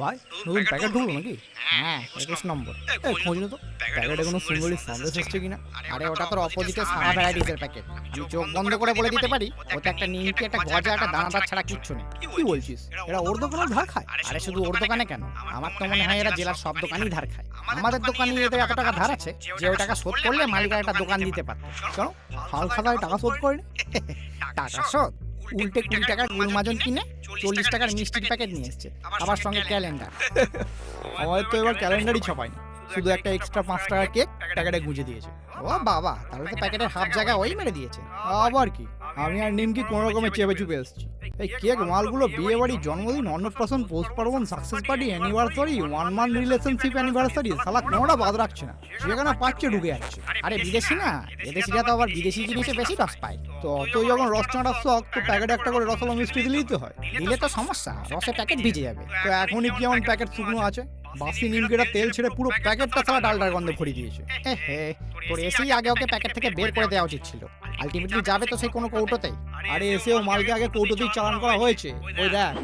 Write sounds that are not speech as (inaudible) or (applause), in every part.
ভাই নতুন প্যাকেট ঢুকলো নাকি? হ্যাঁ একুশ নম্বর। তো প্যাকেটে কোনো সন্দেশ আরে ওটা তোর অপোজিটে সারা ভ্যারাইটিসের প্যাকেট চোখ বন্ধ করে বলে দিতে পারি? ওটা একটা নিমকি একটা গজা একটা দানাদার ছাড়া কিচ্ছু নেই। কি বলছিস? এরা ওর দোকানে ধার খায়? আরে শুধু ওর দোকানে কেন? আমার তো মনে হয় এরা জেলার সব দোকানেই ধার খায়। আমাদের দোকানে এদের এত টাকা ধার আছে যে ওই টাকা শোধ করলে মালিকের একটা দোকান দিতে পারতো। কেন হাল খাতায় টাকা শোধ করেনি টাকা শোধ উল্টে কুড়ি টাকার গুলমাজন কিনে চল্লিশ টাকার মিষ্টির প্যাকেট নিয়ে এসছে আবার সঙ্গে ক্যালেন্ডার আমাদের তো এবার ক্যালেন্ডারই ছাপায়নি। শুধু একটা এক্সট্রা পাঁচ টাকার কেক প্যাকেটে গুঁজে দিয়েছে। ও বাবা তাহলে তো প্যাকেটের হাফ জায়গা ওই মেরে দিয়েছে। আবার কি? আমি আর নিমকি কোনো রকমে চেপে চুপে এসেছি। এই কেক মালগুলো বিয়ে বাড়ি জন্মদিন অন্নপ্রাশন পোস্ট পার্বণ success party anniversary one month relationship anniversary সালা কোনোটা বাদ রাখছে না। যেখানে পাচ্ছে ঢুকে যাচ্ছে। আরে বিদেশি না এদেশিরা তো আবার বিদেশি জিনিসে বেশি রস পায়। তো অত যখন রস চাঁটার শখ তো প্যাকেটে একটা করে রসলা মিষ্টি দিলেই তো হয় দিলে তো সমস্যা রসে প্যাকেট ভিজে যাবে তো এখনই কি এমন প্যাকেট শুকনো আছে বাসি নিমকেটা তেল ছেড়ে পুরো প্যাকেটটা সারা ডালটার গন্ধে ভরিয়ে দিয়েছে। এ হে তোর এসেই আগে ওকে প্যাকেট থেকে বের করে দেওয়া উচিত ছিল। আলটিমেটলি যাবে তো সেই কোনো কৌটোতেই। আরে এসেও মালকে আগে কৌটোতেই চালান করা হয়েছে। ওই দেখ।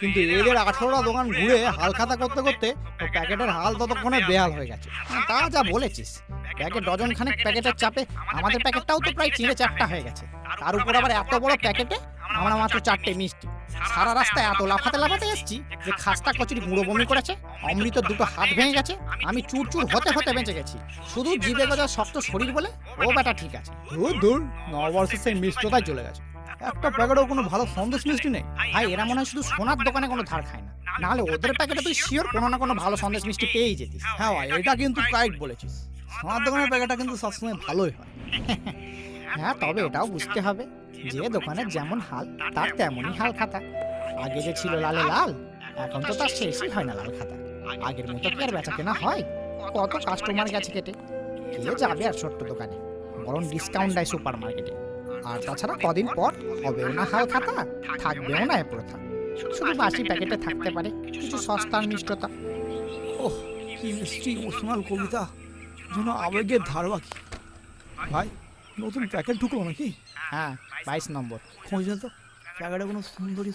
কিন্তু এদের আঠারোটা দোকান ঘুরে হাল খাতা করতে করতে প্যাকেটের হাল ততক্ষণে বেহাল হয়ে গেছে। হ্যাঁ, তা যা বলেছিস। প্যাকেট ডজন খানেক প্যাকেটের চাপে আমাদের প্যাকেটটাও তো প্রায় চিড়ে চারটা হয়ে গেছে। তার উপর আবার এত বড় প্যাকেটে আমরা মাত্র চারটে মিষ্টি। সারা রাস্তায় এত লাফাতে লাফাতে এসেছি। যে খাস্তা কচুরি গুঁড়ো বমি করেছে অমৃত দুটো হাত ভেঙে গেছে আমি চুর চুর হতে হতে বেঁচে গেছি। শুধু জিভে গজা শক্ত শরীর বলে ও বেটা ঠিক আছে। দূর দূর নববর্ষের সেই মিষ্টতাই চলে গেছে। একটা প্যাকেটেও কোনো ভালো সন্দেশ মিষ্টি নেই। ভাই এরা মনে হয় শুধু সোনার দোকানে কোনো ধার খায় না। নাহলে ওদের প্যাকেটে তুই শিওর কোনো না কোনো ভালো সন্দেশ মিষ্টি পেয়েই যেতিস। হ্যাঁ এটা কিন্তু রাইট বলেছিস। সোনার দোকানের প্যাকেটটা কিন্তু সবসময় ভালোই হয়। (laughs) হ্যাঁ তবে এটাও বুঝতে হবে যে দোকানের যেমন হাল, তার তেমনই হাল খাতা। আগে যে ছিল লালে লাল, এখন তো তার শেষই হয় না লাল খাতা। আগের মতো কি আর বেচা কেনা হয়? কত কাস্টমার গেছে কেটে? কে যাবে আর ছোট্ট দোকানে? বরং ডিসকাউন্ট দেয় সুপার মার্কেটে আর তাছাড়া কদিন পর হবেও না হাল খাতা, থাকবেও না এ প্রথা। শুধু বাসি প্যাকেটে থাকতে পারে কিছু সস্তার মিষ্টতা। ওহ, কি মিষ্টি ইমোশনাল কবিতা, যেন আবেগের ধারবাকি ভাই নতুন প্যাকেট ঢুকলো নাকি? হ্যাঁ বাইশ নম্বর। খোঁজ তো প্যাকেটে কোনো সুন্দরী